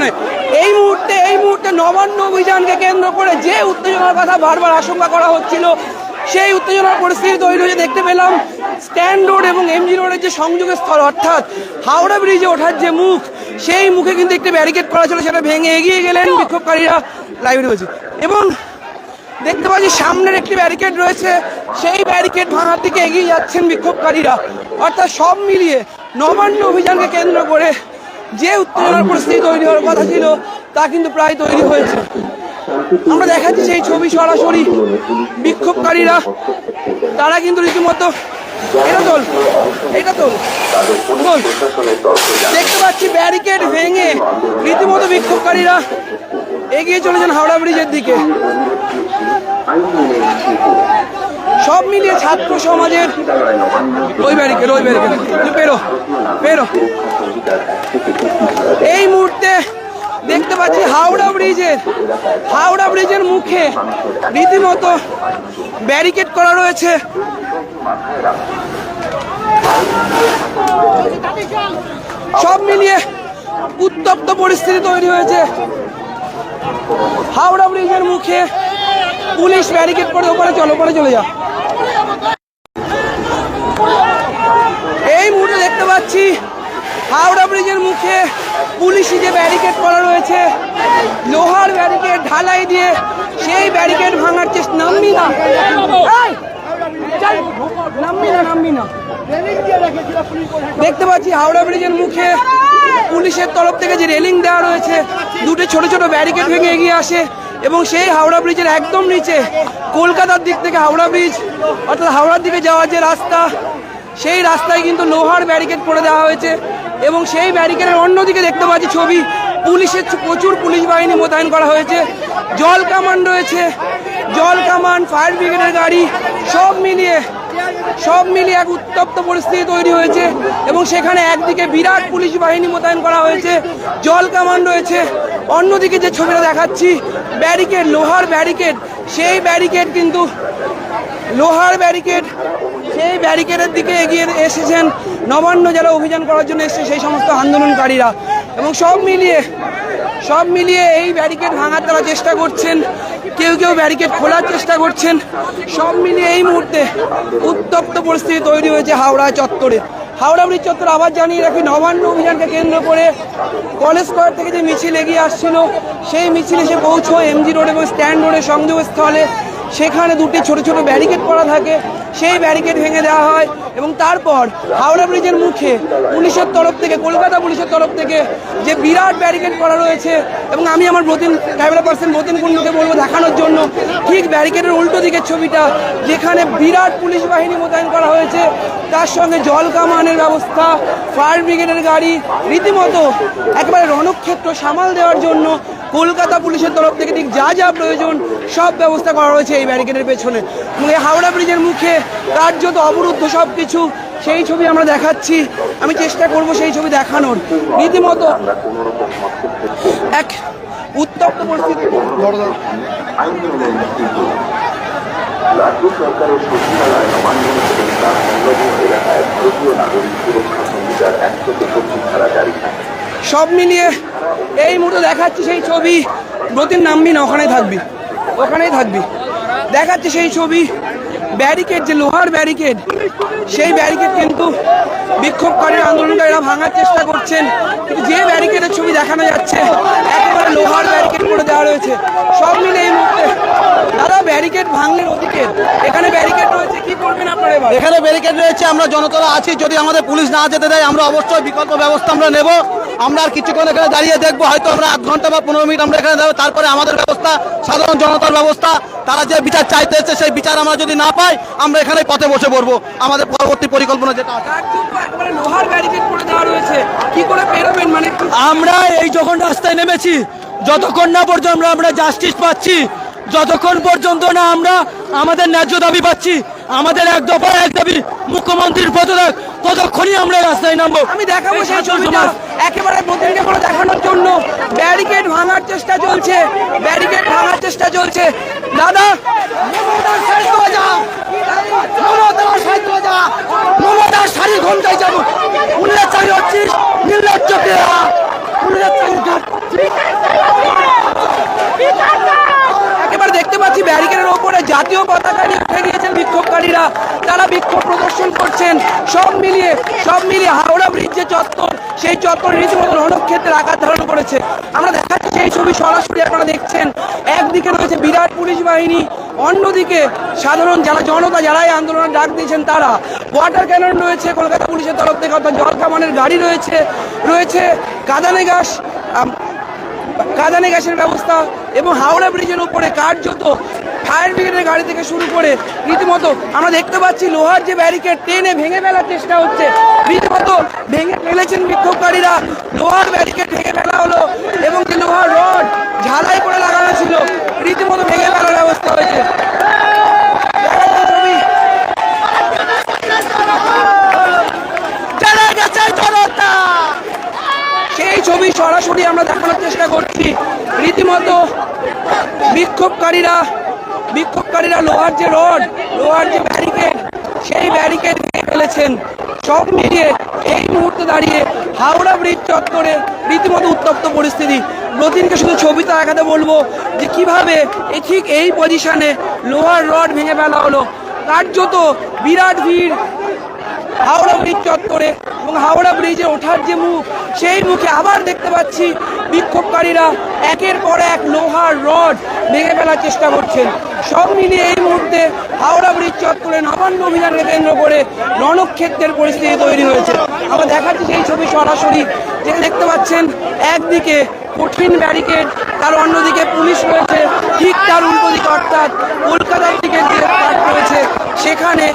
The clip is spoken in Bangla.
পেছনে এই মুহূর্তে এই মুহূর্তে নবান্ন অভিযানকে কেন্দ্র করে যে উত্তেজনার কথা বারবার আশঙ্কা করা হচ্ছিল, সেই উত্তেজনার পরিস্থিতি তৈরি হয়েছে দেখতে পেলাম। স্ট্যান্ড রোড এবং এমজি রোডের যে সংযোগের স্থল, অর্থাৎ হাওড়া ব্রিজে ওঠার যে মুখ, সেই মুখে কিন্তু একটি ব্যারিকেড করা ছিল, সেটা ভেঙে এগিয়ে গেলেন বিক্ষোভকারীরা লাইব্রেরি হয়েছে। এবং দেখতে পাচ্ছি সামনের একটি ব্যারিকেড রয়েছে, সেই ব্যারিকেড ভাঙার দিকে এগিয়ে যাচ্ছেন বিক্ষোভকারীরা। অর্থাৎ সব মিলিয়ে নবান্ন অভিযানকে কেন্দ্র করে যে উত্তেজনার পরিস্থিতি তৈরি হওয়ার কথা ছিল, তা কিন্তু প্রায় তৈরি হয়েছে। আমরা দেখাচ্ছি সেই ছবি সরাসরি বিক্ষোভকারীরা। তারা কিন্তু রীতিমতো এটা তোল এটা তোল তোল দেখতে পাচ্ছি ব্যারিকেড ভেঙে রীতিমতো বিক্ষোভকারীরা এগিয়ে চলেছেন হাওড়া ব্রিজের দিকে। সব মিলিয়ে ছাত্র সমাজের ওই ব্যারিকেড পেরো পেরো এই মুহূর্তে দেখতে পাচ্ছি হাওড়া ব্রিজের হাওড়া ব্রিজের মুখে রীতিমতো ব্যারিকেড করা রয়েছে। সব মিলিয়ে উত্তপ্ত পরিস্থিতি তৈরি হয়েছে। হাওড়া ব্রিজের মুখে পুলিশ ব্যারিকেড করে ওপরে চলো, ওপরে চলে যা এই মুহূর্তে দেখতে পাচ্ছি হাওড়া ব্রিজের মুখে পুলিশি যে ব্যারিকেড করা রয়েছে, লোহার ব্যারিকেড ঢালাই দিয়ে সেই ব্যারিকেড ভাঙার চেষ্টা নামবি না। নামবি না নামবি না। দেখতে পাচ্ছি হাওড়া ব্রিজের মুখে পুলিশের তরফ থেকে যে রেলিং দেওয়া রয়েছে, দুটো ছোট ছোট ব্যারিকেড ভেঙে এগিয়ে আসে। এবং সেই হাওড়া ব্রিজের একদম নিচে কলকাতার দিক থেকে হাওড়া ব্রিজ, অর্থাৎ হাওড়ার দিকে যাওয়ার যে রাস্তা, সেই রাস্তায় কিন্তু লোহার ব্যারিকেড করে দেওয়া হয়েছে এবং সেই ব্যারিকেডের অন্যদিকে দেখতে পাচ্ছি ছবি, পুলিশের প্রচুর পুলিশ বাহিনী মোতায়েন করা হয়েছে। জল কামান রয়েছে, জল কামান ফায়ার ব্রিগেডের গাড়ি, সব মিলিয়ে সব মিলিয়ে এক উত্তপ্ত পরিস্থিতি তৈরি হয়েছে এবং সেখানে একদিকে বিরাট পুলিশ বাহিনী মোতায়েন করা হয়েছে, জল কামান রয়েছে। অন্যদিকে যে ছবিটা দেখাচ্ছি, ব্যারিকেড, লোহার ব্যারিকেড, সেই ব্যারিকেড কিন্তু লোহার ব্যারিকেড, সেই ব্যারিকেডের দিকে এগিয়ে এসেছেন নবান্ন যারা অভিযান করার জন্য এসেছে সেই সমস্ত আন্দোলনকারীরা। এবং সব মিলিয়ে সব মিলিয়ে এই ব্যারিকেড ভাঙার তারা চেষ্টা করছেন। কেউ কেউ ব্যারিকেড খোলার চেষ্টা করছেন। সব মিলিয়ে এই মুহূর্তে উত্তপ্ত পরিস্থিতি তৈরি হয়েছে হাওড়া চত্বরে। হাওড়া ব্রিজ চত্বর আবার জানিয়ে রাখি, নবান্ন অভিযানকে কেন্দ্র করে কলেজ স্কোয়ার থেকে যে মিছিল এগিয়ে আসছিল, সেই মিছিল এসে পৌঁছয় এমজি রোড এবং স্ট্যান্ড রোডের সংযোগস্থলে। সেখানে দুটি ছোট ছোট ব্যারিকেড করা থাকে। সেই ব্যারিকেড ভেঙে দেওয়া হয় এবং তারপর হাওড়া ব্রিজের মুখে পুলিশের তরফ থেকে, কলকাতা পুলিশের তরফ থেকে যে বিরাট ব্যারিকেড করা রয়েছে এবং আমি আমার মতিন, ক্যামেরা পার্সন মতিন কুণ্ডুকে বলব দেখানোর জন্য, ঠিক ব্যারিকেডের উল্টো দিকের ছবিটা যেখানে বিরাট পুলিশ বাহিনী মোতায়েন করা হয়েছে, তার সঙ্গে জল কামানের ব্যবস্থা, ফায়ার ব্রিগেডের গাড়ি, রীতিমতো একেবারে রণক্ষেত্র সামাল দেওয়ার জন্য কলকাতা পুলিশের তরফ থেকে ঠিক যা যা প্রয়োজন, সব ব্যবস্থা করা রয়েছে এই ব্যারিকেডের পেছনে। হাওড়া ব্রিজের মুখে কার্যত অবরুদ্ধ সব কিছু সেই ছবি আমরা দেখাচ্ছি। আমি চেষ্টা করব সেই ছবি দেখানোর। রীতিমতো এক উত্তপ্ত পরিস্থিতি। রাজ্য সরকারের সচিবালয় নবান্ন এলাকায় ভারতীয় নাগরিক সুরক্ষা একশো তেষট্টি ধারা জারি থাকে সব মিলিয়ে এই মুহূর্তে দেখাচ্ছি সেই ছবি। ব্রতির নামবি না, ওখানেই থাকবি। ওখানেই থাকবি। দেখাচ্ছি সেই ছবি ব্যারিকেড যে লোহার ব্যারিকেড সেই ব্যারিকেড কিন্তু বিক্ষোভকারী আন্দোলনকারীরা ভাঙার চেষ্টা করছেন। কিন্তু যে ব্যারিকেডের ছবি দেখানো যাচ্ছে, একেবারে লোহার ব্যারিকেড করে দেওয়া রয়েছে। সব মিলে এই মুহূর্তে দাদা ব্যারিকেড ভাঙলেন ওদিকে এখানে ব্যারিকেড রয়েছে, কি করবেন আপনারা এবার? এখানে ব্যারিকেড রয়েছে, আমরা জনতলা আছি। যদি আমাদের পুলিশ না যেতে দেয়, আমরা অবশ্যই বিকল্প ব্যবস্থা আমরা নেব। আমরা আর কিছুক্ষণ এখানে দাঁড়িয়ে দেখব হয়তো আমরা আধ ঘণ্টা বা পনেরো মিনিট আমরা এখানে দেবো তারপরে আমাদের ব্যবস্থা সাধারণ জনতার ব্যবস্থা তারা যে বিচার চাইতে এসেছে সেই বিচার আমরা যদি না পাই আমরা এখানে পথে বসে পড়ব। আমাদের পরবর্তী পরিকল্পনা যেটা আছে। তার জন্য একেবারে লোহার ব্যারিকেড করে দেওয়া রয়েছে। কি করে বেরোবেন মানে আমরা এই যখন রাস্তায় নেমেছি যতক্ষণ না পর্যন্ত আমরা জাস্টিস পাচ্ছি যতক্ষণ পর্যন্ত না আমরা আমাদের ন্যায্য দাবি পাচ্ছি আমাদের এক দফা এক দাবি মুখ্যমন্ত্রীর পদত্যাগ ততক্ষণই আমরা রাস্তায় নামবো। আমি দেখাবো সেই ছবিটা। একেবারে প্রতিদিনকে করে দেখানোর জন্য ব্যারিকেড ভাঙার চেষ্টা চলছে। ব্যারিকেড ভাঙার চেষ্টা চলছে। দাদা ঘন্টায় যাব উল্লেখ চাকরি হচ্ছিস নির্লজ্জ পেয়া উল্লেখ চাকরি জাতীয় পতাকা নিয়ে উঠে গিয়েছেন বিক্ষোভকারীরা। তারা বিক্ষোভ প্রদর্শন করছেন। সব মিলিয়ে সব মিলিয়ে হাওড়া ব্রিজ যে চত্বর সেই চত্বর রীতিমতো রণক্ষেত্রের আকার ধারণ করেছে। আমরা দেখাচ্ছি সেই ছবি সরাসরি আপনারা দেখছেন। একদিকে রয়েছে বিরাট পুলিশ বাহিনী অন্যদিকে সাধারণ যারা জনতা যারাই আন্দোলনের ডাক দিয়েছেন তারা। ওয়াটার ক্যানন রয়েছে কলকাতা পুলিশের তরফ থেকে অর্থাৎ জল কামানের গাড়ি রয়েছে। রয়েছে কাদানে আম, কাঁদানে গ্যাসের ব্যবস্থা। এবং হাওড়া ব্রিজের উপরে কার্যত ফায়ার ব্রিগেডের গাড়ি থেকে শুরু করে রীতিমতো আমরা দেখতে পাচ্ছি লোহার যে ব্যারিকেড, টেনে ভেঙে ফেলার চেষ্টা হচ্ছে। রীতিমতো ভেঙে ফেলেছেন বিক্ষোভকারীরা। লোহার ব্যারিকেড ভেঙে ফেলা হলো এবং যে লোহার রড ঝালাই করে লাগানো ছিল, রীতিমতো ভেঙে ফেলার ব্যবস্থা হয়েছে দেখা যাচ্ছে ছবি। চলে গেছে জনতা সেই ছবি সরাসরি আমরা দেখানোর চেষ্টা করছি রীতিমতো বিক্ষোভকারীরা বিক্ষোভকারীরা লোহার যে রড, লোহার যে ব্যারিকেড সেই ব্যারিকেড ভেঙে ফেলেছেন। সব মিলিয়ে এই মুহূর্তে দাঁড়িয়ে হাওড়া ব্রিজ চত্বরে রীতিমতো উত্তপ্ত পরিস্থিতি। প্রতিদিনকে শুধু ছবিতে দেখাতে বলব যে কীভাবে ঠিক এই পজিশনে লোহার রড ভেঙে ফেলা হলো। কার্যত বিরাট ভিড় হাওড়া ব্রিজ চত্বরে এবং হাওড়া ব্রিজে ওঠার যে মুখ, সেই মুখে আবার দেখতে পাচ্ছি বিক্ষোভকারীরা একের পর এক লোহার রড ভেঙে ফেলার চেষ্টা করছেন। সব মিলিয়ে এই মুহূর্তে হাওড়া ব্রিজ চত্বরে নবান্ন অভিযানকে কেন্দ্র করে রণক্ষেত্রের পরিস্থিতি তৈরি হয়েছে। আমরা দেখাচ্ছি সেই ছবি সরাসরি, যে দেখতে পাচ্ছেন একদিকে কঠিন ব্যারিকেড, তার অন্যদিকে পুলিশ রয়েছে, ঠিক তার উল্টো দিকে অর্থাৎ কলকাতার দিকে যে রয়েছে। সেখানে